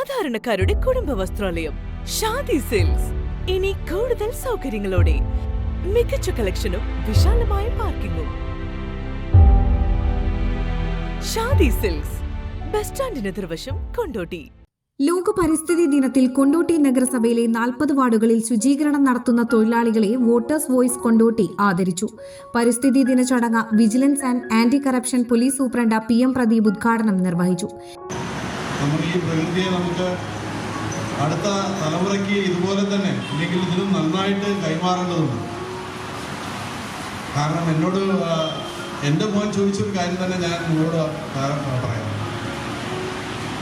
സാധാരണക്കാരുടെ കുടുംബ വസ്ത്രാലയം ഷാദി സിൽക്സ്. ഇനി കൂടുതൽ സൗകര്യങ്ങളോടെ മികച്ച കളക്ഷനും വിശാലമായ പാർക്കിങ്ങും. ഷാദി സിൽക്സ് ബസ് സ്റ്റാൻഡിന് എതിർവശം കൊണ്ടോട്ടി. ലോക പരിസ്ഥിതി ദിനത്തിൽ കൊണ്ടോട്ടി നഗരസഭയിലെ നാൽപ്പത് വാർഡുകളിൽ ശുചീകരണം നടത്തുന്ന തൊഴിലാളികളെ വോട്ടേഴ്സ് വോയിസ് കൊണ്ടോട്ടി ആദരിച്ചു. പരിസ്ഥിതി ദിന ചടങ്ങ് vigilance and anti corruption police superintendent P M Pradeep ഉദ്ഘാടനം നിർവഹിച്ചു. നമ്മൾ ഈ പ്രകൃതിയെ നമുക്ക് അടുത്ത തലമുറയ്ക്ക് ഇതുപോലെ തന്നെ അല്ലെങ്കിൽ ഇതിലും നന്നായിട്ട് കൈമാറേണ്ടതുണ്ട്. കാരണം എന്നോട് എന്റെ മോൻ ചോദിച്ചൊരു കാര്യം തന്നെ ഞാൻ നിങ്ങളോട് പറയാം.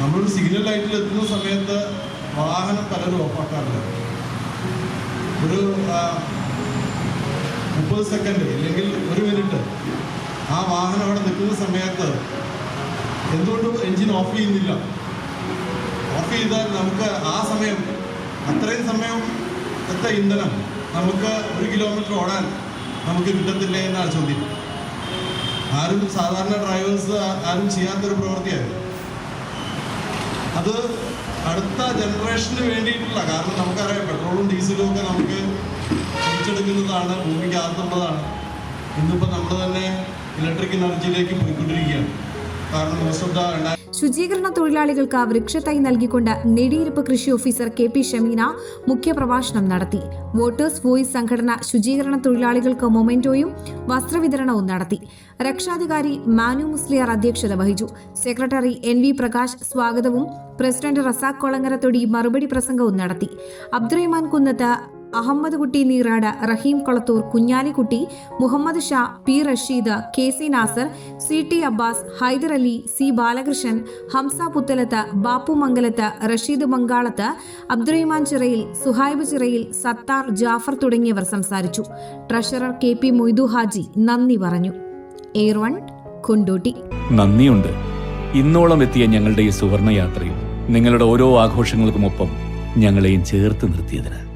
നമ്മളൊരു സിഗ്നൽ ലൈറ്റിൽ എത്തുന്ന സമയത്ത് വാഹനം പലരും ഓഫാക്കാറില്ല. ഒരു മുപ്പത് സെക്കൻഡ് അല്ലെങ്കിൽ ഒരു മിനിറ്റ് ആ വാഹനം അവിടെ നിൽക്കുന്ന സമയത്ത് എന്തുകൊണ്ടും എഞ്ചിൻ ഓഫ് ചെയ്യുന്നില്ല. ഓഫ് ചെയ്താൽ നമുക്ക് ആ സമയം അത്രയും സമയം എത്ര ഇന്ധനം നമുക്ക് ഒരു കിലോമീറ്റർ ഓടാൻ നമുക്ക് കിട്ടത്തില്ലേ എന്നാണ് ചോദ്യം. ആരും സാധാരണ ഡ്രൈവേഴ്സ് ആരും ചെയ്യാത്തൊരു പ്രവൃത്തിയായിരുന്നു. അത് അടുത്ത ജനറേഷന് വേണ്ടിയിട്ടുള്ള കാരണം നമുക്കറിയാം പെട്രോളും ഡീസലും ഒക്കെ നമുക്ക് തിരിച്ചെടുക്കുന്നതാണ് ഭൂമിക്കകത്തുള്ളതാണ്. ഇന്നിപ്പോൾ നമ്മൾ തന്നെ ഇലക്ട്രിക് എനർജിയിലേക്ക് പോയിക്കൊണ്ടിരിക്കുകയാണ്. കാരണം മോസ്റ്റ് ഓഫ് ദ ശുചീകരണ തൊഴിലാളികൾക്ക് വൃക്ഷത്തൈ നൽകിക്കൊണ്ട് നെടിയിരുപ്പ് കൃഷി ഓഫീസർ കെ പി ഷമീന മുഖ്യപ്രഭാഷണം നടത്തി. വോട്ടേഴ്സ് വോയിസ് സംഘടന ശുചീകരണ തൊഴിലാളികൾക്ക് മൊമെന്റോയും വസ്ത്രവിതരണവും നടത്തി. രക്ഷാധികാരി മാനു മുസ്ലിയാർ അധ്യക്ഷത വഹിച്ചു. സെക്രട്ടറി എൻ വി പ്രകാശ് സ്വാഗതവും പ്രസിഡന്റ് റസാഖ് കൊളങ്ങരത്തൊടി മറുപടി പ്രസംഗവും നടത്തി. Abdurahman Kunnath Ahammed Kutty Neerad Raheem Kolathur Kunhalikutty Muhammed Shah P Rasheed K C Nasar C T Abbas Haidar Ali C Balakrishnan Hamza Puthalath Bappu Mangalath Rasheed Mankalath Abdurahman Chirayil Suhaib Chirayil Sathar Jafar തുടങ്ങിയവർ സംസാരിച്ചു. Treasurer K P Moidu Haji നന്ദി പറഞ്ഞു. Air one Kondotty. നന്ദിയുണ്ട്. ഇന്നോളം എത്തിയ ഞങ്ങളുടെ ഈ സുവർണ യാത്രയിൽ നിങ്ങളുടെ ഓരോ ആഘോഷങ്ങൾക്കുമൊപ്പം ഞങ്ങളെയും ചേർത്ത് നിർത്തിയതിന്.